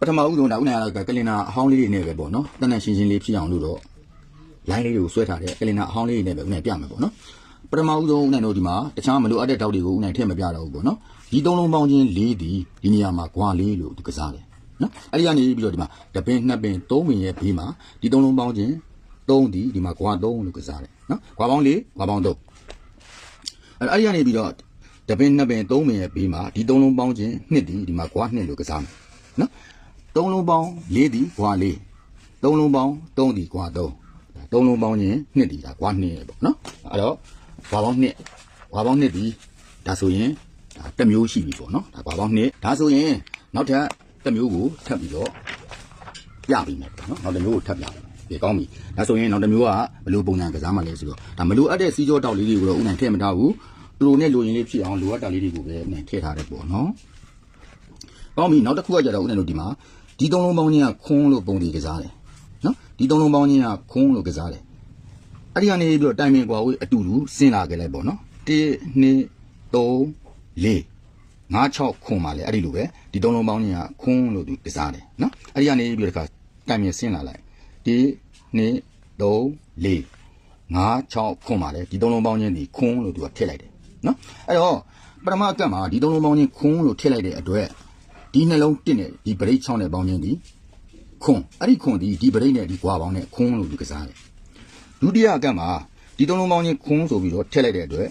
ပထမဦးဆုံးဒါဥနိုင်ရကကလင်နာအဟောင်းလေးတွေနဲ့ပဲပေါ့နော်တန်တန်ရှင်းရှင်းလေးဖြစ်အောင်လို့တော့လိုင်းလေးတွေကိုဆွဲထားတယ်ကလင်နာအဟောင်းလေးတွေနဲ့ပဲဥနိုင်ပြမယ်ပေါ့နော်ပထမဦးဆုံးဥနိုင်တို့ဒီမှာတခြားမလိုအပ်တဲ့တောက်တွေကိုဥနိုင်ထည့်မပြတော့ဘူးပေါ့နော်ဒီသုံးလုံးပေါင်းချင်းလေးဒီဒီနေရာမှာဂွာလေးလို့ဒီကစားတယ်နော်အဲ့ဒီကနေပြီးတော့ဒီမှာတပင်နှစ်ပင်သုံးပင်ရဲ့ဘေးမှာဒီသုံးလုံးပေါင်းချင်းသုံးဒီဒီမှာဂွာသုံးလို့ကစားတယ်နော်ဂွာပေါင်းလေးဂွာပေါင်းသုံးအဲ့အဲ့ဒီကနေပြီးတော့တပင်နှစ်ပင်သုံးပင်ရဲ့ဘေးမှာဒီသုံးလုံးပေါင်းခြင်းနှစ်ဒီဒီမှာကွာနှစ်လို့ကစားမယ်နော် သုံးလုံးပေါင်းလေးဒီကွာလေးသုံးလုံးပေါင်းသုံးဒီကွာသုံးသုံးလုံးပေါင်းခြင်းနှစ်ဒီဒါကွာနှစ်ရဲ့ပေါ့နော်အဲ့တော့ကွာပေါင်းနှစ်ကွာပေါင်းနှစ်ဒီဒါဆိုရင်ဒါတစ်မျိုးရှိပြီပေါ့နော်ဒါကွာပေါင်းနှစ်ဒါဆိုရင်နောက်ထပ်တစ်မျိုးကိုထပ်ပြီးတော့ပြပြီးမယ်ပေါ့နော်နောက်တစ်မျိုးကိုထပ်ပြမယ်ပြေကောင်းပြီဒါဆိုရင်နောက်တစ်မျိုးကဘယ်လိုပုံစံကစားမှလဲဆိုတော့ဒါမလိုအပ်တဲ့စီးကြောတောက်လေးတွေကိုတော့ဥနိုင်ထည့်မထားဘူးသူတို့နဲ့လိုရင်လေးဖြစ်အောင်လိုအပ်တာလေးတွေကိုပဲဥနိုင်ထည့်ထားတယ်ပေါ့နော်ကောင်းပြီနောက်တစ်ခုကကြတော့ဥနိုင်တို့ဒီမှာ ဒီသုံးလုံးပေါင်းချင်းကခွန်းလို့ပုံဒီကစားတယ်နော်ဒီသုံးလုံးပေါင်းချင်းကခွန်းလို့ကစားတယ်အဲ့ဒီကနေပြီးတော့တိုင်ပင်ကွာဝေးအတူတူဆင်းလာကြလိုက်ပေါ့နော်1 2 3 4 5 6ခွန်ပါလေအဲ့ဒီလိုပဲဒီသုံးလုံးပေါင်းချင်းကခွန်းလို့သူကစားတယ်နော်အဲ့ဒီကနေပြီးတော့ဒီခါတိုင်ပင်ဆင်းလာလိုက်1 2 3 4 5 6ခွန်ပါလေဒီသုံးလုံးပေါင်းချင်းဒီခွန်းလို့သူကထည့်လိုက်တယ်နော်အဲ့တော့ပထမအကတ်မှာဒီသုံးလုံးပေါင်းချင်းခွန်းလို့ထည့်လိုက်တဲ့အတွက် ဒီနှလုံးတစ်နဲ့ဒီပရိတ်6နဲ့ပေါင်းချင်းဒီခွန်းအဲ့ဒီခွန်းဒီဒီပရိတ်နဲ့ဒီကွာပေါင်းနဲ့ခွန်းလို့သူကစားတယ်ဒုတိယအကတ်မှာဒီသုံးလုံးပေါင်းချင်းခွန်းဆိုပြီးတော့ထည့်လိုက်တဲ့အတွက်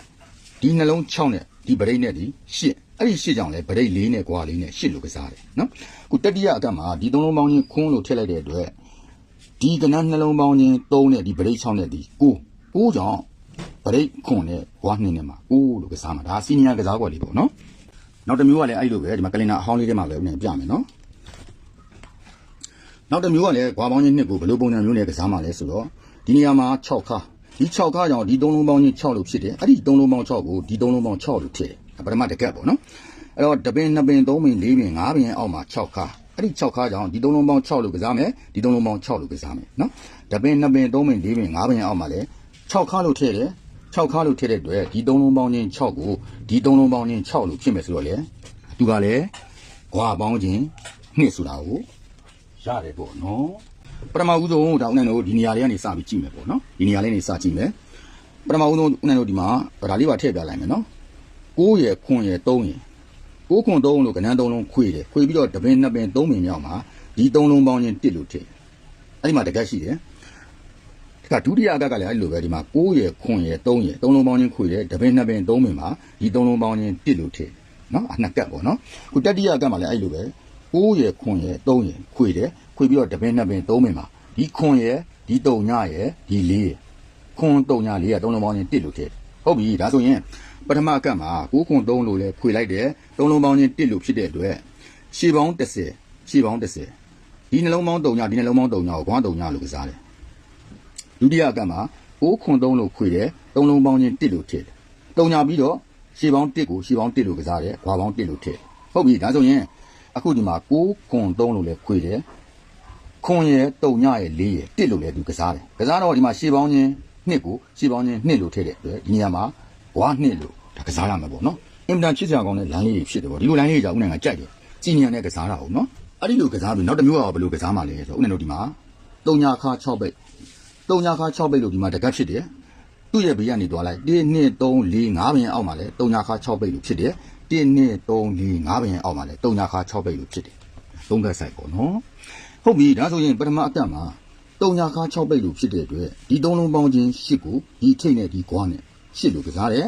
ဒီနှလုံး6နဲ့ဒီပရိတ်နဲ့ဒီ8အဲ့ဒီ8ကြောင့်လဲပရိတ်4နဲ့ကွာ4နဲ့8လို့ကစားတယ်နော်ခုတတိယအကတ်မှာဒီသုံးလုံးပေါင်းချင်းခွန်းလို့ထည့်လိုက်တဲ့အတွက်ဒီကနန်းနှလုံးပေါင်းချင်း3နဲ့ဒီဗရိတ်6နဲ့ဒီ9 9ကြောင့်ဗရိတ်ခွန်နဲ့ဘွားနှင်းနဲ့မှာ9လို့ကစားမှာဒါစီနီယာကစားကွက်လေးပေါ့နော် နောက်တစ်မျိုးကလည်းအဲ့လိုပဲဒီမှာကလင်နာအဟောင်းလေးထဲမှာပဲနည်းပြမယ်နော်နောက်တစ်မျိုးကလည်းဘွားပေါင်းချင်းနှစ်ကိုဘယ်လိုပုံစံမျိုးနဲ့ကစားမှာလဲဆိုတော့ဒီနေရာမှာ6ခါဒီ6ခါကြောင့်ဒီ3လုံးပေါင်းချင်း6လို့ဖြစ်တယ်အဲ့ဒီ3လုံးပေါင်း6ကိုဒီ3လုံးပေါင်း6လို့ထည့်တယ်ပထမတကက်ပေါ့နော်အဲ့တော့တပင်2ပင်3ပင်4ပင်5ပင်အောက်မှာ6ခါအဲ့ဒီ6ခါကြောင့်ဒီ3လုံးပေါင်း6လို့ကစားမယ်ဒီ3လုံးပေါင်း6လို့ကစားမယ်နော်တပင်2ပင်3ပင်4ပင်5ပင်အောက်မှာလည်း6ခါလို့ထည့်တယ် 6ခါလို့ထည့်တဲ့အတွက်ဒီ3လုံးပေါင်းချင်း6ကိုဒီ3လုံးပေါင်းချင်း6လို့ဖြစ်မယ်ဆိုတော့လေသူကလည်းဂွာပေါင်းချင်းနှစ်ဆိုတာကိုရတယ်ပေါ့နော်ပထမဦးဆုံးဒါဦးနိုင်တို့ဒီနေရာလေးကနေစပြီးကြည့်မယ်ပေါ့နော်ဒီနေရာလေးနေစကြည့်မယ်ပထမဦးဆုံးဦးနိုင်တို့ဒီမှာဒါလေးပါထည့်ပြလိုက်မယ်နော်9ရယ်ခွန်ရယ်3ရယ်9ခွန်3လို့ကဏ္ဍ3လုံးခွေတယ်ခွေပြီးတော့တပင်2ပင်3ပင်မြောက်မှာဒီ3လုံးပေါင်းချင်း1လို့ထည့်အဲ့ဒီမှာတကက်ရှိတယ် ဒီကဒုတိယအကက်ကလည်းအဲ့လိုပဲဒီမှာ9ရယ်ခွန်ရယ်3ရယ်3လုံးပေါင်းချင်းခွေတယ်တပင်2ပင်3ပင်မှာဒီ3လုံးပေါင်းချင်း1လို့ထည့်နော်အနှစ်ကက်ပေါ့နော်ခုတတိယအကက်မှာလည်းအဲ့လိုပဲ9ရယ်ခွန်ရယ်3ရယ်ခွေတယ်ခွေပြီးတော့တပင်2ပင်3ပင်မှာဒီခွန်ရယ်ဒီ3ညရယ်ဒီ4ရယ်ခွန်3ည4ရယ်3လုံးပေါင်းချင်း1လို့ထည့်ဟုတ်ပြီဒါဆိုရင်ပထမအကတ်မှာ9ခွန်3လို့လဲခွေလိုက်တယ်3လုံးပေါင်းချင်း1လို့ဖြစ်တဲ့အတွက်ရှေပေါင်း30ရှေပေါင်း30ဒီနှလုံးပေါင်း3ညဒီနှလုံးပေါင်း3ညကိုခွန်း3ညလို့ကစားတယ် ဒုတိယအကတ်မှာ9ခွန်3လို့ခွေတယ်3လုံးပေါင်းချင်း1လို့ထည့်တယ်3ညပြီးတော့ရှေပေါင်း1ကိုရှေပေါင်း1လို့ကစားတယ်ခွာပေါင်း1လို့ထည့်ဟုတ်ပြီဒါဆိုရင်အခုဒီမှာ9ခွန်3လို့လဲခွေတယ်ခွန်ရဲ့3ညရဲ့4ရဲ့1လို့လဲသူကစားတယ်ကစားတော့ဒီမှာရှေပေါင်းချင်း2ကိုရှေပေါင်းချင်း2လို့ထည့်တဲ့အတွက်ဒီနေရာမှာဘွားနှစ်လို့ဒါကစားရမှာပေါ့နော်အင်မတန်ချစ်စရာကောင်းတဲ့လမ်းလေးတွေဖြစ်တယ်ပေါ့ဒီလိုလမ်းလေးတွေကြောင့်ဦးနိုင်ကကြိုက်တယ်ကြည်ညံတဲ့ကစားတာဟုတ်နော်အဲ့ဒီလိုကစားပြီးနောက်တစ်မျိုးကဘယ်လိုကစားမှလဲဆိုတော့ဦးနိုင်တို့ဒီမှာ3ညခါ6ပိတ် 3ညခါ6ပိတ်လို့ဒီမှာတကတ်ဖြစ်တယ်သူ့ရဲ့ဘေးကနေသွားလိုက်1 2 3 4 5ဘင်အောက်မှာလဲ3ညခါ6ပိတ်လို့ဖြစ်တယ်1 2 3 4 5ဘင်အောက်မှာလဲ3ညခါ6ပိတ်လို့ဖြစ်တယ်သုံးကတ်ဆိုင်ပေါ့နော်ဟုတ်ပြီဒါဆိုရင်ပထမအကတ်မှာ3ညခါ6ပိတ်လို့ဖြစ်တဲ့အတွက်ဒီ3လုံးပေါင်းချင်း8ကိုဒီထိတ်နဲ့ဒီကွာနဲ့8လို့ကစားတယ်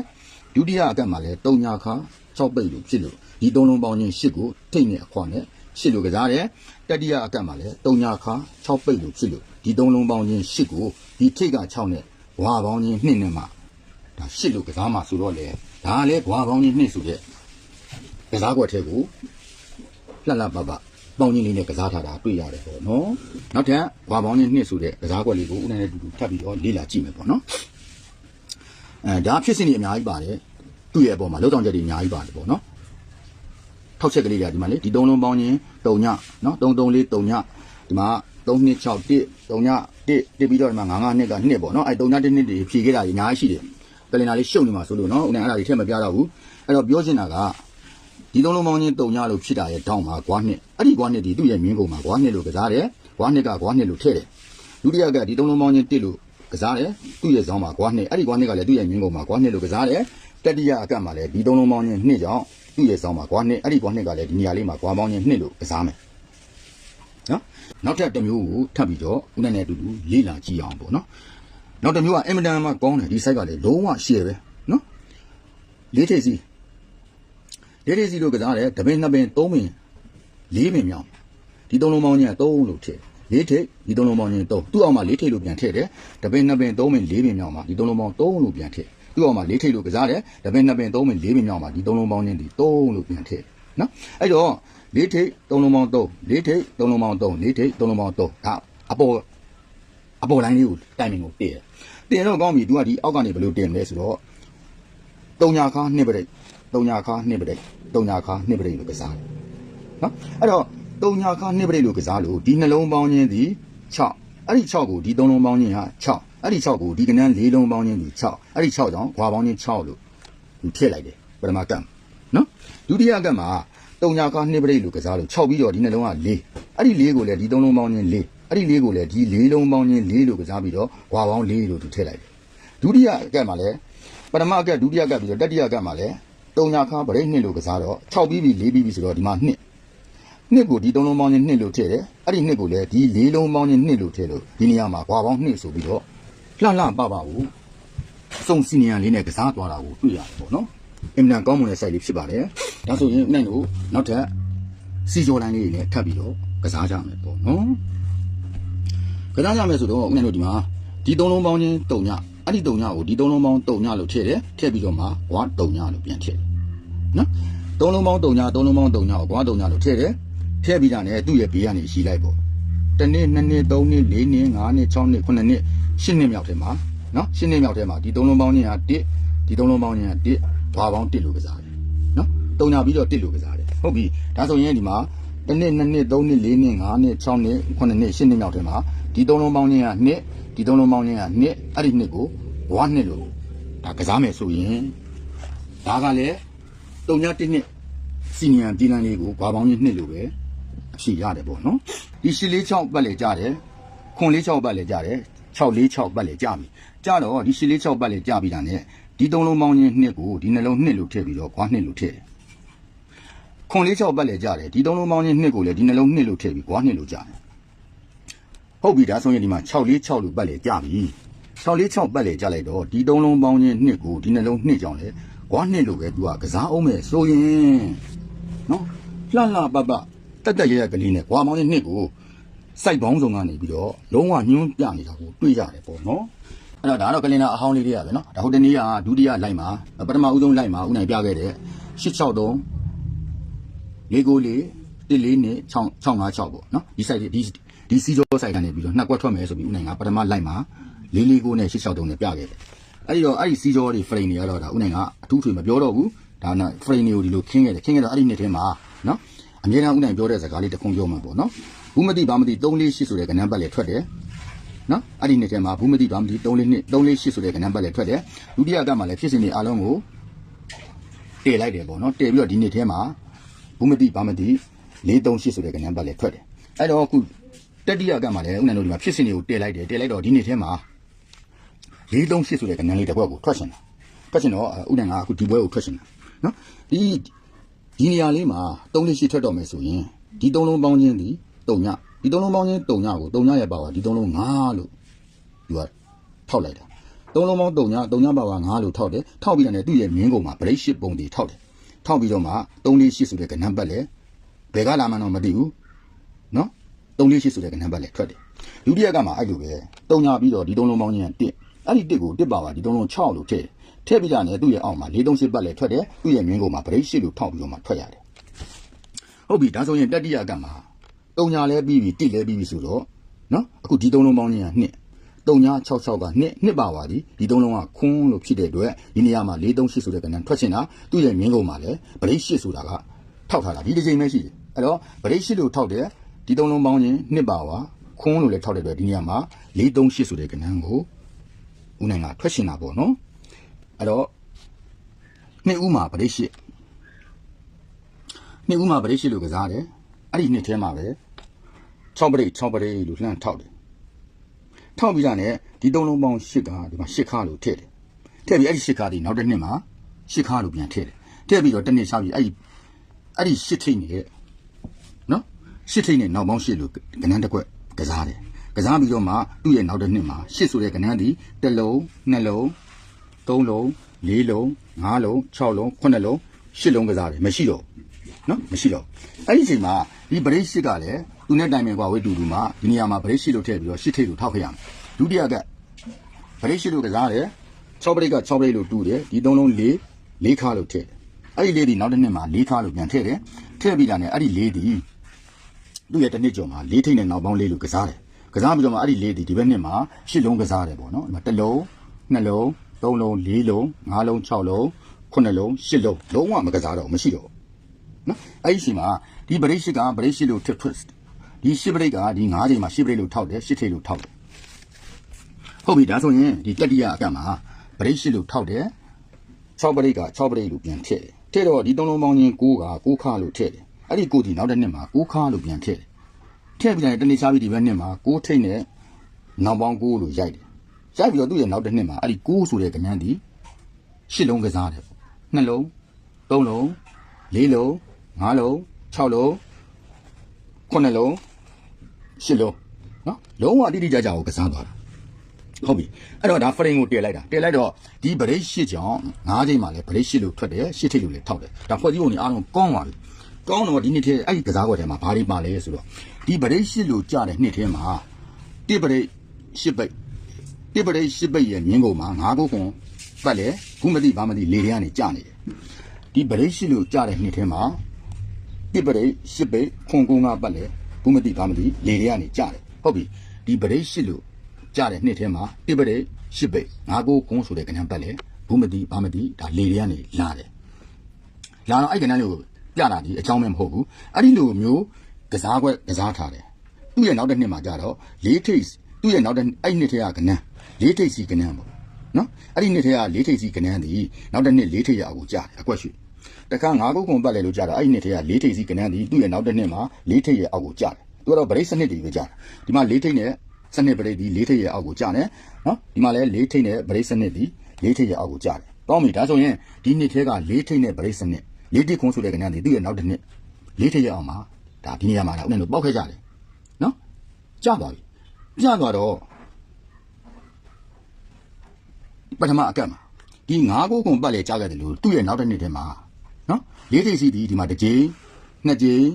ဒုတိယအကတ်မှာလဲ3ညခါ6ပိတ်လို့ဖြစ်လို့ဒီ3လုံးပေါင်းချင်း8ကိုထိတ်နဲ့အခွာနဲ့ 8လို့ကစားတယ်တတိယအကတ်မှာလဲ3ညခါ6ပိတ်လို့ဖြစ်လို့ဒီ3လုံးပေါင်းချင်း8ကိုဒီထိတ်က6နဲ့ဘွာပေါင်းချင်း2နဲ့မှဒါ8လို့ကစားမှာဆိုတော့လေဒါကလည်းဘွာပေါင်းချင်း2ဆိုတဲ့ကစားကွက်ထဲကိုလှလှပပပေါင်းချင်းလေးနဲ့ကစားထားတာတွေ့ရတယ်ပေါ့နော်နောက်ထပ်ဘွာပေါင်းချင်း2ဆိုတဲ့ကစားကွက်လေးကိုဦးနဲ့တူတူထပ်ပြီးတော့လေ့လာကြည့်မယ်ပေါ့နော်အဲဒါဖြစ်စဉ်တွေအများကြီးပါတယ်သူ့ရဲ့အပေါ်မှာလောက်တောင်ချက်တွေအများကြီးပါတယ်ပေါ့နော် ထောက်ချက်ကလေးတွေကဒီမှာလေဒီသုံးလုံးပေါင်းချင်း3ညနော်3 3 4 3ညဒီမှာ3နှစ်6 1 3ည1တစ်ပြီးတော့ဒီမှာ9 9နှစ်ကနှစ်ပေါ့နော်အဲ3ည1နှစ်တွေဖြည့်ခဲ့တာကြီးအများကြီးရှိတယ်ကလင်နာလေးရှုပ်နေမှာဆိုလို့နော်ဦးနဲ့အဲ့ဒါတွေထည့်မပြတော့ဘူးအဲ့တော့ပြောချင်တာကဒီဒီသုံးလုံးပေါင်းချင်းတုံညလို့ဖြစ်တာရဲ့တောင်းမှာကွာနှစ်အဲ့ဒီကွာနှစ်ဒီသူ့ရဲ့မြင်းကုန်မှာကွာနှစ်လို့ကစားတယ်ကွာနှစ်ကကွာနှစ်လို့ထည့်တယ်ဒုတိယကဒီသုံးလုံးပေါင်းချင်းတစ်လို့ကစားတယ်သူ့ရဲ့ဇောင်းမှာကွာနှစ်အဲ့ဒီကွာနှစ်ကလည်းသူ့ရဲ့မြင်းကုန်မှာကွာနှစ်လို့ကစားတယ်တတိယအကတ်မှာလည်းဒီသုံးလုံးပေါင်းချင်းနှစ်ကြောင့် သူ့ရဲ့ဇောင်းမှာကွာနှစ်အဲ့ဒီကွာနှစ်ကလည်းဒီနေရာလေးမှာကွာပေါင်းချင်းနှစ်လို့ကစားမယ်နော်နောက်ထပ်တစ်မျိုးကိုထပ်ပြီးတော့ဦးနဲ့နဲ့အတူတူလေးလာကြည့်အောင်ပေါ့နော်နောက်တစ်မျိုးကအင်မတန်မှကောင်းတယ်ဒီ site ကလည်းလုံးဝရှယ်ပဲနော်လေးထိပ်စီလေးထိပ်စီလို့ကစားတယ်တပင်းနှစ်ပင်းသုံးပင်းလေးပင်မြောင်ဒီသုံးလုံးပေါင်းချင်းကသုံးလို့ထည့်လေးထိပ်ဒီသုံးလုံးပေါင်းချင်းသုံးသူ့အောက်မှာလေးထိပ်လို့ပြန်ထည့်တယ်တပင်းနှစ်ပင်းသုံးပင်းလေးပင်မြောင်မှာဒီသုံးလုံးပေါင်းသုံးလို့ပြန်ထည့် သူ့အောက်မှာလေးထိပ်လို့ကစားတယ်တပင်းနှစ်ပင်းသုံးပင်းလေးပင်မြောင်မှာဒီသုံးလုံးပေါင်းချင်းဒီသုံးလို့ပြန်ထည့်နော်အဲ့တော့လေးထိပ်သုံးလုံးပေါင်းသုံးလေးထိပ်သုံးလုံးပေါင်းသုံးလေးထိပ်သုံးလုံးပေါင်းသုံးဒါအပေါ်အပေါ်လိုင်းလေးကိုတိုင်မင်ကိုတည့်တယ်တင်တော့ကောင်းပြီ तू ကဒီအောက်ကနေဘယ်လိုတင်လဲဆိုတော့တုံညာခါနှစ်ပရိတ်တုံညာခါနှစ်ပရိတ်တုံညာခါနှစ်ပရိတ်လို့ကစားတယ်နော်အဲ့တော့တုံညာခါနှစ်ပရိတ်လို့ကစားလို့ဒီနှလုံးပေါင်းချင်းဒီ6အဲ့ဒီ6ကိုဒီ3လုံးပေါင်းချင်းဟာ6 အဲ့ဒီ6ကိုဒီကနန်း4လုံးပေါင်းချင်းဒီ6အဲ့ဒီ6ကြောင့်ခွာပေါင်းချင်း6လို့သူထည့်လိုက်တယ်ပထမကံနော်ဒုတိယကံမှာတုံညာခါနှစ်ပရိတ်လို့ကစားလို့6ပြီးတော့ဒီနှလုံးက4အဲ့ဒီ4ကိုလည်းဒီ3လုံးပေါင်းချင်း4အဲ့ဒီ4ကိုလည်းဒီ4လုံးပေါင်းချင်း4လို့ကစားပြီးတော့ခွာပေါင်း4လို့သူထည့်လိုက်တယ်ဒုတိယကံမှာလည်းပထမကံဒုတိယကံပြီးတော့တတိယကံမှာလည်းတုံညာခါပရိတ်နှစ်လို့ကစားတော့6ပြီးပြီ4ပြီးပြီဆိုတော့ဒီမှာ2နှစ်ကိုဒီသုံးလုံးပေါင်းချင်းနှစ်လို့ထည့်တယ်အဲ့ဒီနှစ်ကိုလည်းဒီလေးလုံးပေါင်းချင်းနှစ်လို့ထည့်လို့ဒီနေရာမှာခွာပေါင်းနှစ်ဆိုပြီးတော့ လှလှပပကိုစုံစီနီယံလေးနဲ့ကစားသွားတာကိုတွေ့ရတယ်ပေါ့နော်အင်မတန်ကောင်းမွန်တဲ့ site လေးဖြစ်ပါတယ်ဒါဆိုရင်နိုင်တို့နောက်ထပ်စီဂျော်လိုင်းလေးတွေနဲ့ထပ်ပြီးတော့ကစားကြမယ်ပေါ့နော်ကစားကြမယ်ဆိုတော့ဦးနိုင်တို့ဒီမှာဒီသုံးလုံးပေါင်းချင်းတုံညအဲ့ဒီတုံညကိုဒီသုံးလုံးပေါင်းတုံညလို့ထည့်တယ်ထည့်ပြီးတော့မှဝါတုံညလို့ပြန်ထည့်တယ်နော်သုံးလုံးပေါင်းတုံညသုံးလုံးပေါင်းတုံညကိုဝါတုံညလို့ထည့်တယ်ထည့်ပြီးတာနဲ့သူ့ရဲ့ဘေးကနေရှိလိုက်ပေါ့တနေ့နှစ်နှစ်သုံးနှစ်လေးနှစ်ငါးနှစ်၆နှစ်ခုနှစ်နှစ် ရှစ်နှစ်မြောက်ထဲမှာနော်ရှစ်နှစ်မြောက်ထဲမှာဒီသုံးလုံးပေါင်းချင်းဟာ1ဒီသုံးလုံးပေါင်းချင်းဟာ1ဓွာပေါင်း1လို့ကစားတယ်နော်တုံညာပြီးတော့1လို့ကစားတယ်ဟုတ်ပြီဒါဆိုရင်ဒီမှာတနေ့နှစ်နှစ်သုံးနှစ်လေးနှစ်ငါးနှစ်၆နှစ်ခုနှစ်နှစ်ရှစ်နှစ်မြောက်ထဲမှာဒီသုံးလုံးပေါင်းချင်းဟာ2ဒီသုံးလုံးပေါင်းချင်းဟာ2အဲ့ဒီနှစ်ကိုဘွားနှစ်လို့ဒါကစားမယ်ဆိုရင်ဒါကလည်းတုံညာ1နှစ်စီနီယံပြည်လန်လေးကိုဘာပေါင်းချင်း2လို့ပဲအဖြစ်ရတယ်ပေါ့နော်ဒီရှစ်လေး6ပတ်လေကြတယ်ခွန်လေး6ပတ်လေကြတယ် 6လေး6ပတ်လေကြပြီကြတော့ဒီရှစ်လေး6ပတ်လေကြပြီတာ ਨੇ ဒီသုံးလုံးပေါင်းချင်းနှစ်ကိုဒီနှလုံးနှစ်လို့ထည့်ပြီးတော့ခွာနှစ်လို့ထည့်တယ်ခွန်လေး6ပတ်လေကြတယ်ဒီသုံးလုံးပေါင်းချင်းနှစ်ကိုလည်းဒီနှလုံးနှစ်လို့ထည့်ပြီးခွာနှစ်လို့ကြတယ်ဟုတ်ပြီဒါဆိုရင်ဒီမှာ6လေး6လို့ပတ်လေကြပြီ6လေး6ပတ်လေကြလိုက်တော့ဒီသုံးလုံးပေါင်းချင်းနှစ်ကိုဒီနှလုံးနှစ်ကြောင့်လေခွာနှစ်လို့ပဲသူကကစားအောင်မယ်ဆိုရင်နော်လှလှပပတက်တက်ရဲရဲကလေးနဲ့ကွာမောင်းတဲ့နှစ်ကို စိုက်ပေါင်းစုံကနေပြီးတော့လုံးဝညှိုးပြနေတာကိုတွေ့ရတယ်ပေါ့နော်အဲ့တော့ဒါတော့ကလင်နာအဟောင်းလေးတွေကပဲနော်ဒါဟိုတနေ့ကဒုတိယလိုက်မှာပထမဦးဆုံးလိုက်မှာဦးနိုင်ပြခဲ့တဲ့863 694 14နဲ့656ပေါ့နော်ဒီ site ဒီဒီစီဂျော site ကနေပြီးတော့နှစ်ကွက်ထွက်မယ်ဆိုပြီးဦးနိုင်ကပထမလိုက်မှာ449နဲ့863နဲ့ပြခဲ့တယ်အဲ့ဒီတော့အဲ့ဒီစီဂျောတွေ frame တွေကတော့ဒါဦးနိုင်ကအထူးထွေမပြောတော့ဘူးဒါနဲ့ frame တွေကိုဒီလိုခင်းခဲ့တယ်ခင်းခဲ့တော့အဲ့ဒီနှစ်ထဲမှာနော်အမြဲတမ်းဦးနိုင်ပြောတဲ့စကားလေးတစ်ခုပြောမှာပေါ့နော် ဘူးမသိဘာမသိ3လေး8ဆိုတဲ့ကဏ္ဍပတ်လည်းထွက်တယ်နော်အဲ့ဒီနေ့ထဲမှာဘူးမသိဘာမသိ3လေးနှစ်3လေး8ဆိုတဲ့ကဏ္ဍပတ်လည်းထွက်တယ်ဒုတိယကမှလည်းဖြစ်စဉ်တွေအားလုံးကိုတည်လိုက်တယ်ပေါ့နော်တည်ပြီးတော့ဒီနေ့ထဲမှာဘူးမသိဘာမသိ4 3 8ဆိုတဲ့ကဏ္ဍပတ်လည်းထွက်တယ်အဲ့တော့အခုတတိယကမှလည်းဦးနန်တို့ဒီမှာဖြစ်စဉ်တွေကိုတည်လိုက်တယ်တည်လိုက်တော့ဒီနေ့ထဲမှာ4 3 8ဆိုတဲ့ကဏ္ဍလေးတစ်ခွက်ကိုထွက်ရှင်တာထွက်ရှင်တော့ဦးနန်ကအခုဒီပွဲကိုထွက်ရှင်တာနော်ဒီဒီနေရာလေးမှာ3လေး8ထွက်တော့မယ်ဆိုရင်ဒီ3လုံးပေါင်းခြင်းသည် 3ညဒီ3လုံးပေါင်းချင်း3ညကို3ညရဲ့ပါဝါဒီ3လုံး9လို့သူကထောက်လိုက်တာ3လုံးပေါင်း3ည3ညပါဝါ9လို့ထောက်တယ်ထောက်ပြီးတော့သူ့ရဲ့မင်းကုန်မှာ break ship ပုံတွေထောက်တယ်ထောက်ပြီးတော့မှ3လေး8ဆိုတဲ့ကဏ္ဍပတ်လဲဘယ်ကလာမှန်းတော့မသိဘူးနော်3လေး8ဆိုတဲ့ကဏ္ဍပတ်လဲထွက်တယ်ဒုတိယကမှာအဲ့လိုပဲ3ညပြီးတော့ဒီ3လုံးပေါင်းချင်း1အဲ့ဒီ1ကို1ပါဝါဒီ3လုံး6လို့ထည့်ထည့်ပြီးတာနဲ့သူ့ရဲ့အောက်မှာ၄၃၈ပတ်လဲထွက်တယ်သူ့ရဲ့မင်းကုန်မှာ break ship လို့ထောက်ပြီးတော့မှထွက်ရတယ်ဟုတ်ပြီဒါဆိုရင်တတိယကမှာ တုံညာလဲပြီးပြီတိလဲပြီးပြီဆိုတော့နော်အခုဒီသုံးလုံးပေါင်းချင်းကနှစ်တုံညာ66ကနှစ်နှစ်ပါပါသည်ဒီသုံးလုံးကခွန်းလို့ဖြစ်တဲ့အတွက်ဒီနေရာမှာ438ဆိုတဲ့ကဏ္ဍထွက်ချင်တာသူ့ရဲ့မြင်းကုန်မှာလဲဗရိတ်8ဆိုတာကထောက်ထားတာဒီတစ်ချိန်ပဲရှိတယ်အဲ့တော့ဗရိတ်8လို့ထောက်တယ်ဒီသုံးလုံးပေါင်းချင်းနှစ်ပါပါခွန်းလို့လဲထောက်တဲ့အတွက်ဒီနေရာမှာ438ဆိုတဲ့ကဏ္ဍကိုဦးနိုင်ကထွက်ချင်တာပေါ့နော်အဲ့တော့နှစ်ဦးမှာဗရိတ်8နှစ်ဦးမှာပရိရှိလို့ကစားတယ်အဲ့ဒီနှစ်ထဲမှာပဲ 6ပရိ6ပရိလို့လှမ်းထောက်တယ်ထောက်ပြီးတာနဲ့ဒီသုံးလုံးပေါင်း8ကဒီမှာ8ခါလို့ထည့်တယ်ထည့်ပြီးအဲ့ဒီ8ခါဒီနောက်တစ်နှစ်မှာ8ခါလို့ပြန်ထည့်တယ်ထည့်ပြီးတော့တစ်နှစ်ရှာပြီးအဲ့ဒီအဲ့ဒီ8ထိတ်နေတဲ့နော်8ထိတ်နဲ့နောက်ပေါင်း8လို့ကဏ္ဍတစ်ခွက်ကစားတယ်ကစားပြီးတော့မှသူ့ရဲ့နောက်တစ်နှစ်မှာ8ဆိုတဲ့ကဏ္ဍဒီတစ်လုံးနှစ်လုံးသုံးလုံးလေးလုံးငါးလုံး6လုံး9လုံး10လုံးကစားတယ်မရှိတော့ဘူးနော်မရှိတော့ဘူးအဲ့ဒီအချိန်မှာဒီဗရိတ်ရှိကလည်း သူနဲ့တိုင်ပင်ကွာဝိတူတူမှာဒီနေရာမှာဗရိတ်ရှိလို့ထည့်ပြီးတော့ရှစ်ထိတ်လို့ထောက်ခဲ့ရမယ်ဒုတိယကဗရိတ်ရှိလို့ကစားတယ်6ဗရိတ်က6ဗရိတ်လို့တူတယ်ဒီသုံးလုံး၄၄ခါလို့ထည့်တယ်အဲ့ဒီလေးဒီနောက်တစ်နှစ်မှာ၄ခါလို့ပြန်ထည့်တယ်ထည့်ပြီးတာနဲ့အဲ့ဒီလေးဒီသူ့ရဲ့တစ်နှစ်ကျော်မှာ၄ထိတ်နဲ့နောက်ပေါင်းလေးလို့ကစားတယ်ကစားပြီးတော့မှအဲ့ဒီလေးဒီဒီဘက်နှစ်မှာရှစ်လုံးကစားတယ်ပေါ့နော်အဲ့မှာတစ်လုံးနှစ်လုံးသုံးလုံးလေးလုံးငါးလုံး6လုံးခုနှစ်လုံးရှစ်လုံးလုံးဝမကစားတော့ဘူးမရှိတော့ဘူးနော်အဲ့ဒီရှိမှာဒီဗရိတ်ရှိကဗရိတ်ရှိလို့ tip twist ဒီရှစ်ဗရိတ်ကဒီ9ချိန်မှာရှစ်ဗရိတ်လို့ထောက်တယ်ရှစ်ထိတ်လို့ထောက်တယ်ဟုတ်ပြီဒါဆိုရင်ဒီတတိယအကန့်မှာဗရိတ်ရှိလို့ထောက်တယ်6ဗရိတ်က6ဗရိတ်လို့ပြန်ထည့်တယ်ထည့်တော့ဒီသုံးလုံးပေါင်းချင်း9က9ခါလို့ထည့်တယ်အဲ့ဒီ9ဒီနောက်တစ်နှစ်မှာ9ခါလို့ပြန်ထည့်တယ်ထည့်ပြီးတယ်တနေ့ချပြီးဒီဘက်နှစ်မှာ9ထိတ်နဲ့နောက်ပေါင်း9လို့ရိုက်တယ်ရိုက်ပြီးတော့သူ့ရဲ့နောက်တစ်နှစ်မှာအဲ့ဒီ9ဆိုတဲ့ကဏ္ဍဒီရှစ်လုံးကစားတယ်ပေါ့နှလုံးသုံးလုံးလေးလုံးငါးလုံး၆လုံးခုနှစ်လုံး ရှစ်လုံးနော်လုံးဝအတိအကျကြကိုကစားသွားတာဟုတ်ပြီအဲ့တော့ဒါ frame ကိုတည်လိုက်တာတည်လိုက်တော့ဒီဗရိတ်ရှစ်ကြောင့်ငါးချိန်မှလည်းဗရိတ်ရှစ်လို့ထွက်တယ်ရှစ်ထိပ်လို့လည်းထောက်တယ်ဒါဖွဲ့စည်းပုံကြီးအားလုံးကောင်းပါပြီကောင်းတော့ဒီနေ့ထဲအဲ့ဒီကစားကွက်ထဲမှာဘာတွေပါလဲဆိုတော့ဒီဗရိတ်ရှစ်လို့ကြားတဲ့နှစ်ထဲမှာတိဗရိတ်ရှစ်ပိတ်တိဗရိတ်ရှစ်ပိတ်ရဲ့မြင်းကုန်မှာငါးခုခွန်ပတ်လေခုမသိဘာမသိလေတွေကနေကြာနေတယ်ဒီဗရိတ်ရှိလို့ကြားတဲ့နှစ်ထဲမှာတိပရိတ်ရှစ်ပိတ်ခွန်ကုန်းကပတ်လေ ဘူးမတိဘာမတိလေတွေကနေကြားတယ်ဟုတ်ပြီဒီဗရိတ်ရှိလို့ကြားတဲ့နှစ်ထဲမှာတိပရိတ်ရှစ်ပိတ်ငါးကိုကုန်းဆိုတဲ့ကဏ္ဍပတ်လေဘူးမတိဘာမတိဒါလေတွေကနေလာတယ်လာတော့အဲ့ကဏ္ဍလေးကိုပြတာဒီအကြောင်းမဲမဟုတ်ဘူးအဲ့ဒီလိုမျိုးကစားခွက်ကစားထားတယ်သူ့ရဲ့နောက်တစ်နှစ်မှာကြတော့လေးထိပ်သူ့ရဲ့နောက်တစ်အဲ့နှစ်ထဲကကဏ္ဍလေးထိပ်စီကဏ္ဍပေါ့နော်အဲ့ဒီနှစ်ထဲကလေးထိပ်စီကဏ္ဍဒီနောက်တစ်နှစ်လေးထိပ်ရအကူကြားတယ်အကွက်ရှိ တခါငါးခုခုံပတ်လဲလို့ကြာတာအဲ့ဒီနှစ်ထဲကလေးထိပ်စီကနန်းဒီသူ့ရဲ့နောက်တစ်နှစ်မှာလေးထိပ်ရဲ့အောက်ကိုကြာတယ်သူကတော့ဗရိတ်စနစ်တွေပဲကြာတယ်ဒီမှာလေးထိပ်နဲ့စနစ်ဗရိတ်ဒီလေးထိပ်ရဲ့အောက်ကိုကြာတယ်နော်ဒီမှာလည်းလေးထိပ်နဲ့ဗရိတ်စနစ်ဒီလေးထိပ်ရဲ့အောက်ကိုကြာတယ်ကောင်းပြီဒါဆိုရင်ဒီနှစ်ထဲကလေးထိပ်နဲ့ဗရိတ်စနစ်လေးထိပ်ခုံးဆိုတဲ့ကနန်းဒီသူ့ရဲ့နောက်တစ်နှစ်လေးထိပ်ရဲ့အောက်မှာဒါဒီနေရာမှာဒါဥနဲ့လို့ပေါက်ခဲ့ကြတယ်နော်ကြာသွားပြီကြာသွားတော့ပထမအကတ်မှာဒီငါးခုခုံပတ်လဲကြာခဲ့တယ်လို့သူ့ရဲ့နောက်တစ်နှစ်ထဲမှာ နော်လေးထိပ်စီးသည်ဒီမှာတစ်ကြိမ်နှစ်ကြိမ်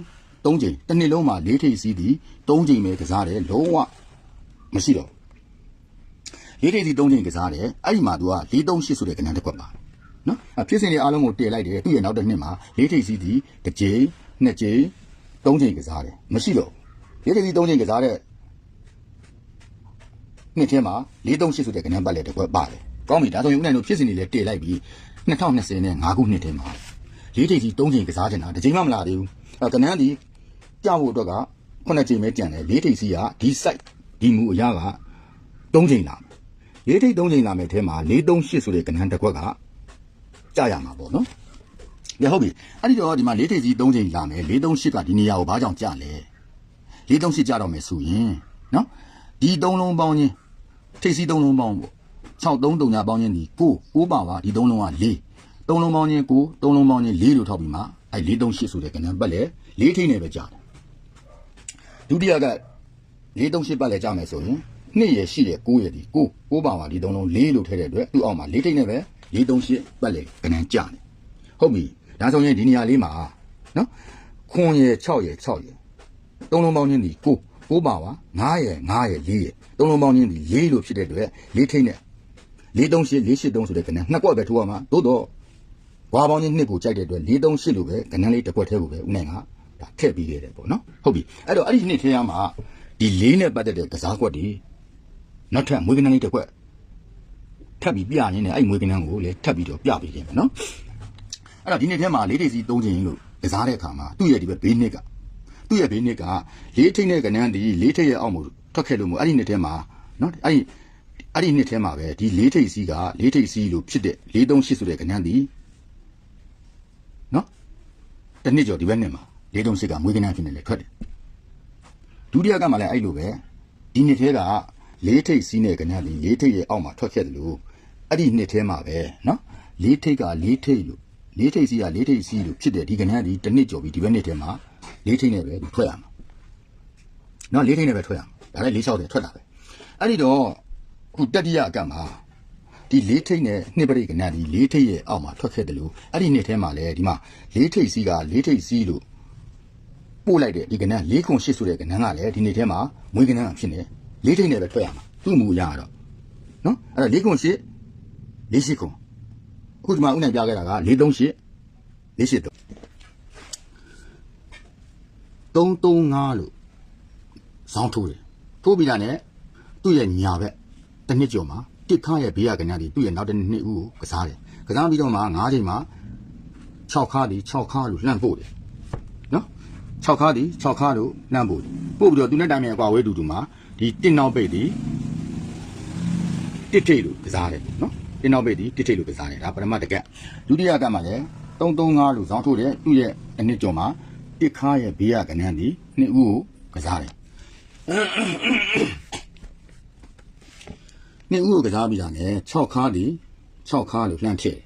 သုံးကြိမ်တစ်နှစ်လုံးမှာလေးထိပ်စီးသည်သုံးကြိမ်ပဲကစားတယ်လုံးဝမရှိတော့ဘူးလေးထိပ်စီးသုံးကြိမ်ကစားတယ်အဲ့ဒီမှာ तू က438ဆိုတဲ့ကဏ္ဍတစ်ခွက်ပါနော်အဖြစ်စဉ်တွေအားလုံးကိုတည်လိုက်တယ်သူ့ရဲ့နောက်တစ်နှစ်မှာလေးထိပ်စီးသည်တစ်ကြိမ်နှစ်ကြိမ်သုံးကြိမ်ကစားတယ်မရှိတော့ဘူးလေးထိပ်စီးသုံးကြိမ်ကစားတဲ့နှစ်ထဲမှာ438ဆိုတဲ့ကဏ္ဍပတ်လဲတစ်ခွက်ပါတယ်ကောင်းပြီဒါဆိုရင်ဦးနိုင်တို့ဖြစ်စဉ်တွေလည်းတည်လိုက်ပြီ2020နဲ့5ခုနှစ်ထဲမှာ လေးထိပ်ကြီး၃ချိန်ကစားတင်တာတစ်ချိန်မှမလာသေးဘူးအဲကနန်းဒီကြောက်ဖို့အတွက်ကခုနှစ်ချိန်ပဲကြံတယ်လေးထိပ်စီကဒီ site ဒီမူအရာက၃ချိန်လာမယ်လေးထိပ်၃ချိန်လာမယ်အဲထဲမှာ438ဆိုတဲ့ကနန်းတစ်ခွက်ကကြာရမှာပေါ့နော်ရဟုတ်ပြီအဲ့ဒီတော့ဒီမှာလေးထိပ်ကြီး၃ချိန်လာမယ်438ကဒီနေရာကိုဘာကြောင့်ကြာလဲ438ကြာတော့မယ်ဆိုရင်နော်ဒီ၃လုံးပေါင်းချင်းထိပ်စီ၃လုံးပေါင်းပေါ့6 3 3ညာပေါင်းချင်းဒီ9 9ပါပါဒီ၃လုံးက4 သုံးလုံးပေါင်းချင်းကိုသုံးလုံးပေါင်းချင်း၄လို့ထောက်ပြီးမှအဲ၄၃၈ဆိုတဲ့ကဏ္ဍပတ်လေ၄ထိပ်နဲ့ပဲကြာတယ်ဒုတိယက၄၃၈ပတ်လေကြာမယ်ဆိုရင်နှစ်ရရှိရ9ရဒီ9 9ပါပါဒီသုံးလုံး၄လို့ထည့်တဲ့အတွက်သူ့အောက်မှာ၄ထိပ်နဲ့ပဲ၄၃၈ပတ်လေကဏ္ဍကြာတယ်ဟုတ်ပြီဒါဆိုရင်ဒီနေရာလေးမှာနော်ခွန်ရ6ရ6ရသုံးလုံးပေါင်းချင်းဒီ9 9ပါပါ9ရ9ရ4ရသုံးလုံးပေါင်းချင်းဒီ၄လို့ဖြစ်တဲ့အတွက်၄ထိပ်နဲ့၄၃၈၄၈၃ဆိုတဲ့ကဏ္ဍနှစ်ကွက်ပဲထိုးရမှာသို့တော့ ဝါပေါင်းချင်းနှစ်ကိုကြိုက်တဲ့အတွက်438လို့ပဲကဏ္ဍလေးတစ်ခွက်သေးကိုပဲဦးနိုင်ကဒါထည့်ပြီးခဲ့တယ်ပေါ့နော်ဟုတ်ပြီအဲ့တော့အဲ့ဒီနှစ်ထဲမှာဒီလေးနဲ့ပတ်သက်တဲ့ကစားကွက်တွေနောက်ထပ်မွေးကဏ္ဍလေးတစ်ခွက်ထပ်ပြီးပြရင်းနဲ့အဲ့ဒီမွေးကဏ္ဍကိုလည်းထပ်ပြီးတော့ပြပေးခြင်းပဲနော်အဲ့တော့ဒီနှစ်ထဲမှာလေးထိပ်စီ၃ချိန်လို့ကစားတဲ့အခါမှာသူ့ရဲ့ဒီဘက်ဘေးနှစ်ကသူ့ရဲ့ဘေးနှစ်ကလေးထိပ်နဲ့ကဏ္ဍဒီလေးထိပ်ရဲ့အောက်မှာထွက်ခဲ့လို့မို့အဲ့ဒီနှစ်ထဲမှာနော်အဲ့ဒီအဲ့ဒီနှစ်ထဲမှာပဲဒီလေးထိပ်စီးကလေးထိပ်စီးလို့ဖြစ်တဲ့438ဆိုတဲ့ကဏ္ဍဒီနော် တစ်နှစ်ကျော်ဒီဘက်နှစ်မှာလေးတုံးစစ်ကမွေးကနန်းဖြစ်နေလေထွက်တယ်ဒုတိယကမှလည်းအဲ့လိုပဲဒီနှစ်ထဲကလေးထိပ်စီးတဲ့ကနန်းဒီလေးထိပ်ရဲ့အောက်မှာထွက်ခဲ့တယ်လို့အဲ့ဒီနှစ်ထဲမှာပဲနော်လေးထိပ်ကလေးထိပ်လို့လေးထိပ်စီးကလေးထိပ်စီးလို့ဖြစ်တဲ့ဒီကနန်းဒီတစ်နှစ်ကျော်ပြီဒီဘက်နှစ်ထဲမှာလေးထိပ်နဲ့ပဲဒီထွက်ရမှာနော်လေးထိပ်နဲ့ပဲထွက်ရမှာဒါလည်းလေးလျှောက်တယ်ထွက်တာပဲအဲ့ဒီတော့ခုတတိယအကန့်မှာ ဒီလေးထိတ်နဲ့နှစ်ပရိကနန်းဒီလေးထိတ်ရဲ့အောက်မှာထွက်ခဲ့တယ်လို့အဲ့ဒီနှစ်ထဲမှာလည်းဒီမှာလေးထိတ်စီးကလေးထိတ်စီးလို့ပို့လိုက်တဲ့ဒီကနန်းလေးခွန်ရှစ်ဆိုတဲ့ကနန်းကလည်းဒီနှစ်ထဲမှာမွေးကနန်းဖြစ်နေလေးထိတ်နဲ့ပဲထွက်ရမှာသူ့မူရတော့နော်အဲ့တော့လေးခွန်ရှစ်လေးရှိခွန်အခုဒီမှာဥနိုင်ပြခဲ့တာကလေးသုံးရှစ်လေးရှစ်တော့သုံးသုံးငါလို့ဇောင်းထိုးတယ်ထိုးပြီးတာနဲ့သူ့ရဲ့ညာဘက်တစ်နှစ်ကျော်မှာ တစ်ခါရဲ့ဘေးရကနန်းဒီသူ့ရဲ့နောက်တစ်နှစ်ဦးကိုကစားတယ်ကစားပြီးတော့မှ၅ချိန်မှာ6ခါဒီ6ခါလို့လှမ်းပို့တယ်နော်6ခါဒီ6ခါလို့လှမ်းပို့တယ်ပို့ပြီးတော့သူနဲ့တိုင်မြန်အကွာဝဲတူတူမှာဒီတစ်နောက်ပိတ်ဒီတစ်ထိတ်လို့ကစားတယ်နော်တစ်နောက်ပိတ်ဒီတစ်ထိတ်လို့ကစားတယ်ဒါပထမတကက်ဒုတိယကက်မှာလည်း335လို့ဇောင်းထိုးတယ်သူ့ရဲ့တစ်နှစ်ကျော်မှာတစ်ခါရဲ့ဘေးရကနန်းဒီနှစ်ဦးကိုကစားတယ် နှစ်ဦးကိုကစားပြီးတာနဲ့6ခါဒီ6ခါလို့လှမ်းထည့်တယ်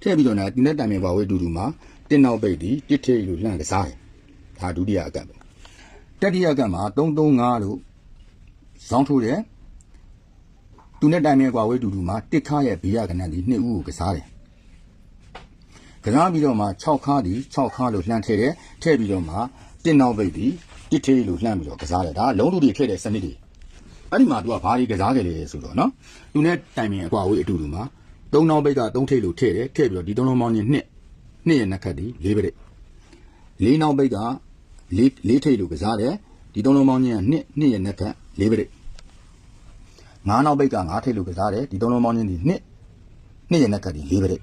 ထည့်ပြီးတော့လည်းဒီနဲ့တိုင်မြပါဝဲတူတူမှာတင်းနောက်ပိတ်ဒီတစ်ထိတ်လို့လှမ်းကစားတယ်ဒါဒုတိယအကပ်ပဲတတိယအကပ်မှာ335လို့ဇောင်းထိုးတယ်သူနဲ့တိုင်မြပါဝဲတူတူမှာတစ်ခါရဲ့ဘေးရကနန်းဒီနှစ်ဦးကိုကစားတယ်ကစားပြီးတော့မှ6ခါဒီ6ခါလို့လှမ်းထည့်တယ်ထည့်ပြီးတော့မှတင်းနောက်ပိတ်ဒီတစ်ထိတ်လို့လှမ်းပြီးတော့ကစားတယ်ဒါလုံးတူတွေထည့်တဲ့စနစ်တွေ အဲ့ဒီမှာသူကဘာကြီးကစားခဲ့လဲဆိုတော့နော်သူနဲ့တိုင်ပင်အကွာဝေးအတူတူမှာသုံးနှောင်းဘိတ်ကသုံးထိပ်လို့ထည့်တယ်ထည့်ပြီးတော့ဒီသုံးလုံးပေါင်းချင်းနှစ်နှစ်ရဲ့နှက်ခတ်ဒီလေးဘိတ်လေးနှောင်းဘိတ်ကလေးလေးထိပ်လို့ကစားတယ်ဒီသုံးလုံးပေါင်းချင်းကနှစ်နှစ်ရဲ့နှက်ခတ်လေးဘိတ်ငါးနှောင်းဘိတ်ကငါးထိပ်လို့ကစားတယ်ဒီသုံးလုံးပေါင်းချင်းဒီနှစ်နှစ်ရဲ့နှက်ခတ်ဒီလေးဘိတ်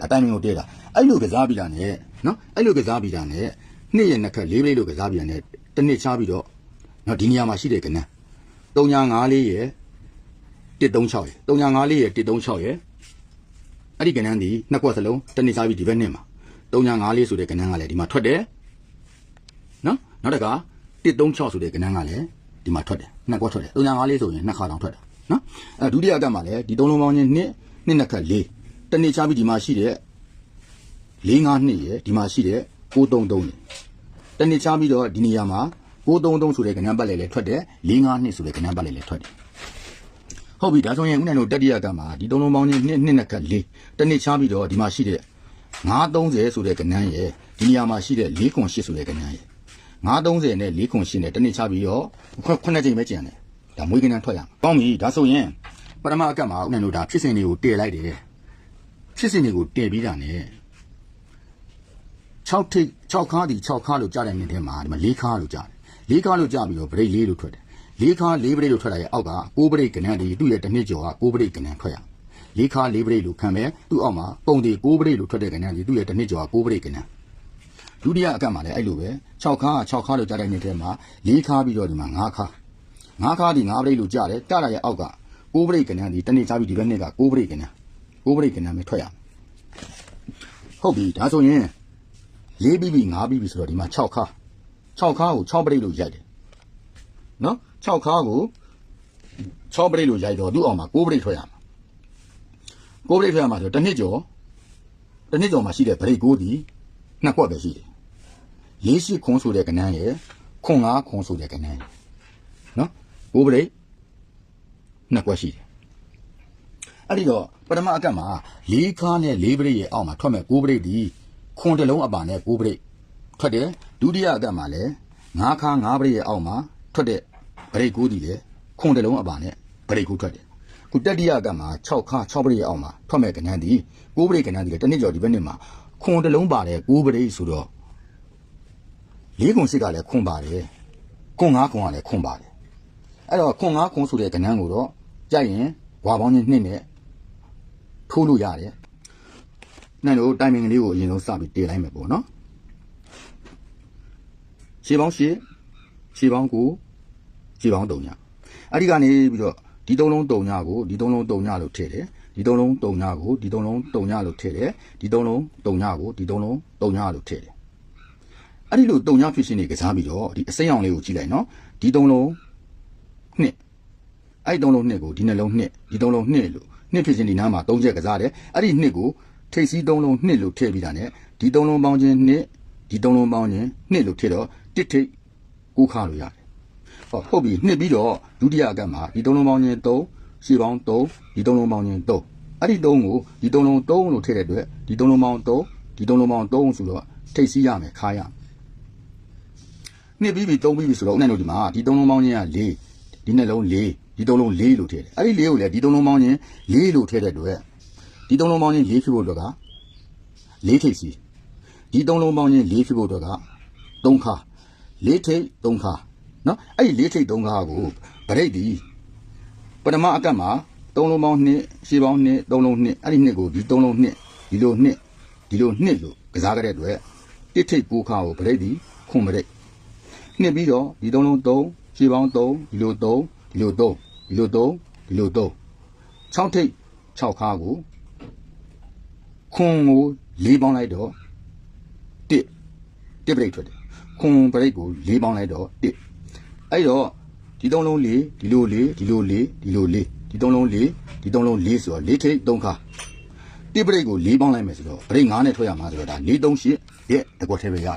ဒါတိုင်ပင်ကိုတည့်တာအဲ့လိုကစားပြီးတာနဲ့နော်အဲ့လိုကစားပြီးတာနဲ့နှစ်ရဲ့နှက်ခတ်လေးဘိတ်လို့ကစားပြီးတာနဲ့တစ်နှစ်ချပြီးတော့နော်ဒီနေရာမှာရှိတဲ့ကနန်း 354ရဲ့136ရဲ့354ရဲ့136ရဲ့အဲ့ဒီကဏ္ဍန်ဒီနှစ်ကွက်စလုံးတစ်နှစ်စားပြီးဒီဘက်နှစ်မှာ354ဆိုတဲ့ကဏ္ဍန်ကလည်းဒီမှာထွက်တယ်နော်နောက်တစ်ခါ136ဆိုတဲ့ကဏ္ဍန်ကလည်းဒီမှာထွက်တယ်နှစ်ကွက်ထွက်တယ်354ဆိုရင်နှစ်ခါတောင်ထွက်တာနော်အဲဒုတိယကမှာလည်းဒီသုံးလုံးပေါင်းချင်းနှစ်နှစ်နှစ်ခက်လေးတစ်နှစ်ချပြီးဒီမှာရှိတဲ့45နှစ်ရဲ့ဒီမှာရှိတဲ့933နဲ့တနစ်ချပြီးတော့ဒီနေရာမှာ 633ဆိုတဲ့ကဏ္ဍပတ်လေလေထွက်တယ်45နှစ်ဆိုတဲ့ကဏ္ဍပတ်လေလေထွက်တယ်ဟုတ်ပြီဒါဆိုရင်ဦးနိုင်တို့တတိယကမှာဒီသုံးလုံးပေါင်းချင်းနှစ်နှစ်နဲ့က၄တနစ်ချပြီးတော့ဒီမှာရှိတဲ့930ဆိုတဲ့ကဏ္ဍရဲ့ဒီနေရာမှာရှိတဲ့408ဆိုတဲ့ကဏ္ဍရဲ့930နဲ့408နဲ့တနစ်ချပြီးတော့ခုနှစ်ချိန်ပဲကျန်တယ်ဒါမွေးကဏ္ဍထွက်ရမှာပေါင်းပြီဒါဆိုရင်ပထမအကမှာဦးနိုင်တို့ဒါဖြစ်စဉ်တွေကိုတည်လိုက်တယ်ဖြစ်စဉ်တွေကိုတည်ပြီးတာ ਨੇ 6ထိပ်6ခါဒီ6ခါလို့ကြားတဲ့နေ့ထဲမှာဒီမှာ4ခါလို့ကြားတယ် 4ခါလို့ကြားပြီးတော့ဗရိတ်4လို့ထွက်တယ်4ခါ4ဗရိတ်လို့ထွက်လာရဲ့အောက်က6ဗရိတ်ကဏ္ဍဒီသူ့ရဲ့တစ်နှစ်ကျော်က6ဗရိတ်ကဏ္ဍထွက်ရ4ခါ4ဗရိတ်လို့ခံမယ်သူ့အောက်မှာပုံဒီ6ဗရိတ်လို့ထွက်တဲ့ကဏ္ဍဒီသူ့ရဲ့တစ်နှစ်ကျော်က6ဗရိတ်ကဏ္ဍဒုတိယအကန့်မှာလည်းအဲ့လိုပဲ6ခါ6ခါလို့ကြားတဲ့နေ့ထဲမှာ4ခါပြီးတော့ဒီမှာ5ခါ5ခါဒီ5ဗရိတ်လို့ကြားတယ်ကြားလာရဲ့အောက်က6ဗရိတ်ကဏ္ဍဒီတစ်နှစ်ကြားပြီးဒီဘက်နှစ်က6ဗရိတ်ကဏ္ဍ6ဗရိတ်ကဏ္ဍပဲထွက်ရဟုတ်ပြီဒါဆိုရင်၄ပြီးပြီး၅ပြီးပြီဆိုတော့ဒီမှာ6ခါ 6ခါကို6ပရိတ်လို့ရိုက်တယ်နော်6ခါကို6ပရိတ်လို့ရိုက်တော့သူ့အောင်မှာ9ပရိတ်ထွက်ရမှာ9ပရိတ်ထွက်ရမှာဆိုတော့တစ်နှစ်ကျော်တစ်နှစ်ကျော်မှာရှိတဲ့ပရိတ်9ဒီနှစ်ခွက်ပဲရှိတယ်၄ရှိခွန်ဆိုတဲ့ကဏ္ဍရယ်ခွန်၅ခွန်ဆိုတဲ့ကဏ္ဍရယ်နော်9ပရိတ်နှစ်ခွက်ရှိတယ်အဲ့ဒီတော့ပထမအကတ်မှာ၄ခါနဲ့၄ပရိတ်ရဲ့အောက်မှာထွက်မဲ့9ပရိတ်ဒီခွန်တစ်လုံးအပါနဲ့9ပရိတ် ထွက်တယ်ဒုတိယအကတ်မှာလည်း9ခါ9ပရိတ်ရဲ့အောက်မှာထွက်တဲ့ပရိတ်9ဒီလေခွန်တစ်လုံးအပါနဲ့ပရိတ်9ထွက်တယ်ခုတတိယအကတ်မှာ6ခါ6ပရိတ်ရဲ့အောက်မှာထွက်မဲ့ကဏ္ဍဒီ9ပရိတ်ကဏ္ဍဒီလေတစ်နှစ်ကျော်ဒီဘက်နှစ်မှာခွန်တစ်လုံးပါတယ်9ပရိတ်ဆိုတော့၄ခွန်စစ်ကလည်းခွန်ပါတယ်ခွန်9ခွန်ကလည်းခွန်ပါတယ်အဲ့တော့ခွန်9ခွန်ဆိုတဲ့ကဏ္ဍကိုတော့ကြိုက်ရင်ဘွာပေါင်းချင်းနှစ်နဲ့ထိုးလို့ရတယ်နိုင်တို့တိုင်ပင်ကလေးကိုအရင်ဆုံးစပြီးတည်လိုက်မယ်ပေါ့နော် ရှေးပေါင်းရှေးရှေးပေါင်းကိုရှေးပေါင်း3ညအဲ့ဒီကနေပြီးတော့ဒီသုံးလုံး3ညကိုဒီသုံးလုံး3ညလို့ထည့်တယ်ဒီသုံးလုံး3ညကိုဒီသုံးလုံး3ညလို့ထည့်တယ်ဒီသုံးလုံး3ညကိုဒီသုံးလုံး3ညလို့ထည့်တယ်အဲ့ဒီလိုတုံညာဖြစ်ရှင်နေကစားပြီးတော့ဒီအစိမ်းအောင်လေးကိုကြည့်လိုက်နော်ဒီသုံးလုံးနှစ်အဲ့ဒီသုံးလုံးနှစ်ကိုဒီနှလုံးနှစ်ဒီသုံးလုံးနှစ်လို့နှစ်ဖြစ်ရှင်ဒီနားမှာသုံးချက်ကစားတယ်အဲ့ဒီနှစ်ကိုထိပ်စီးသုံးလုံးနှစ်လို့ထည့်ပြီးတာ ਨੇ ဒီသုံးလုံးပေါင်းခြင်းနှစ်ဒီသုံးလုံးပေါင်းခြင်းနှစ်လို့ထည့်တော့ တစ်ထိပ်ကိုခါလို့ရတယ်ဟောဟုတ်ပြီနှစ်ပြီးတော့ဒုတိယအကတ်မှာဒီသုံးလုံးပေါင်းခြင်း3ရှေ့ပေါင်း3ဒီသုံးလုံးပေါင်းခြင်း3အဲ့ဒီ3ကိုဒီသုံးလုံး3လို့ထည့်တဲ့အတွက်ဒီသုံးလုံးပေါင်း3ဒီသုံးလုံးပေါင်း3ဆိုတော့ထိပ်စီးရမယ်ခါရမယ်နှစ်ပြီးပြီသုံးပြီးပြီဆိုတော့ဦးနိုင်တို့ဒီမှာဒီသုံးလုံးပေါင်းချင်းက၄ဒီနှလုံး၄ဒီသုံးလုံး၄လို့ထည့်တယ်အဲ့ဒီ၄ကိုလည်းဒီသုံးလုံးပေါင်းချင်း၄လို့ထည့်တဲ့အတွက်ဒီသုံးလုံးပေါင်းချင်း၄ဖြစ်ဖို့အတွက်က၄ထိပ်စီဒီသုံးလုံးပေါင်းချင်း၄ဖြစ်ဖို့အတွက်က၃ခါ ၄ထိပ်၃ခါနော်အဲ့ဒီ၄ထိပ်၃ခါကိုဗရိတ်ဒီပထမအကတ်မှာသုံးလုံးပေါင်း2ရှေ့ပေါင်း2သုံးလုံး2အဲ့ဒီနှစ်ကိုဒီသုံးလုံး2ဒီလို2ဒီလို2လို့ကစားကြတဲ့အတွက်တစ်ထိပ်၉ခါကိုဗရိတ်ဒီခွန်ဗရိတ်နှစ်ပြီးတော့ဒီသုံးလုံး3ခြေပေါင်း3ဒီလို3ဒီလို3ဒီလို3ဒီလို3 6ထိပ်6ခါကိုခွန်ကို၄ပေါင်းလိုက်တော့1 1ပရိတ်ထွက်တယ် ခွန်ပရိတ်ကို၄ပေါင်းလိုက်တော့1အဲ့တော့ဒီသုံးလုံး၄ဒီလို၄ဒီလို၄ဒီလို၄ဒီသုံးလုံး၄ဒီသုံးလုံး၄ဆိုတော့၄ထိပ်3ခါ1ပရိတ်ကို၄ပေါင်းလိုက်မယ်ဆိုတော့ပရိတ်9နဲ့ထွက်ရမှာဆိုတော့ဒါ4 3 8ရဲ့တကွက်ထဲပဲရ